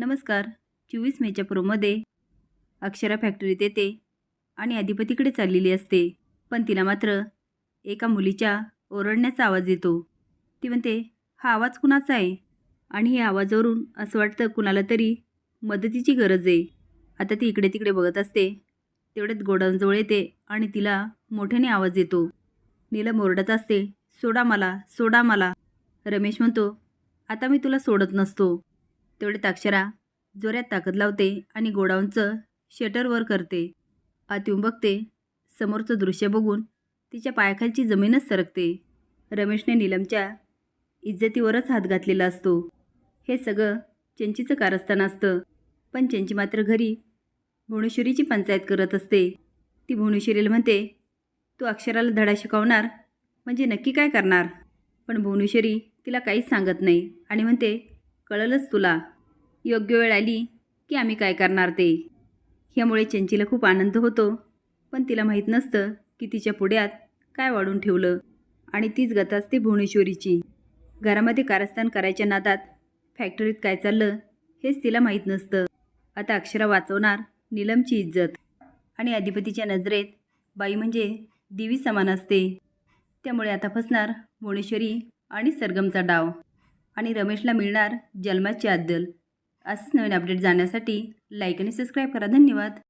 नमस्कार. चोवीस मेच्या प्रोमध्ये अक्षरा फॅक्टरीत येते आणि अधिपतीकडे चाललेली असते. पण तिला मात्र एका मुलीच्या ओरडण्याचा आवाज येतो. ती म्हणते हा आवाज कुणाचा आहे? आणि हे आवाजावरून असं वाटतं कुणाला तरी मदतीची गरज आहे. आता ती इकडे तिकडे बघत असते. तेवढ्यात गोडाऊनजवळ येते आणि तिला मोठ्याने आवाज येतो. नीलम ओरडत असते सोडा मला सोडा मला. रमेश म्हणतो आता मी तुला सोडत नसतो. तेवढ्यात अक्षरा जोऱ्यात ताकद लावते आणि गोडाऊनचं शटर वर करते. आतून बघते समोरचं दृश्य बघून तिच्या पायाखालची जमीनच सरकते. रमेशने नीलमच्या इज्जतीवरच हात घातलेला असतो. हे सगळं चंचीचं कारस्थान असतं. पण चंची मात्र घरी भुवनेश्वरीची पंचायत करत असते. ती भुवनेश्वरीला म्हणते तू अक्षराला धडा शिकवणार? म्हणजे नक्की काय करणार? पण भुवनेश्वरी तिला काहीच सांगत नाही आणि म्हणते कळलंच तुला. योग्य वेळ आली की आम्ही काय करणार ते. ह्यामुळे चंचीला खूप आनंद होतो. पण तिला माहीत नसतं की तिच्या पुढ्यात काय वाढून ठेवलं. आणि तीच गत असते भुवनेश्वरीची. घरामध्ये कारस्थान करायच्या नादात फॅक्टरीत काय चाललं हेच तिला माहीत नसतं. आता अक्षरा वाचवणार नीलमची इज्जत. आणि अधिपतीच्या नजरेत बाई म्हणजे देवी समान असते. त्यामुळे आता फसणार भुवनेश्वरी आणि सरगमचा डाव. आणि रमेशला मिळणार जन्माची अद्दल असंच नवीन अपडेट जाण्यासाठी लाईक आणि सबस्क्राईब करा. धन्यवाद.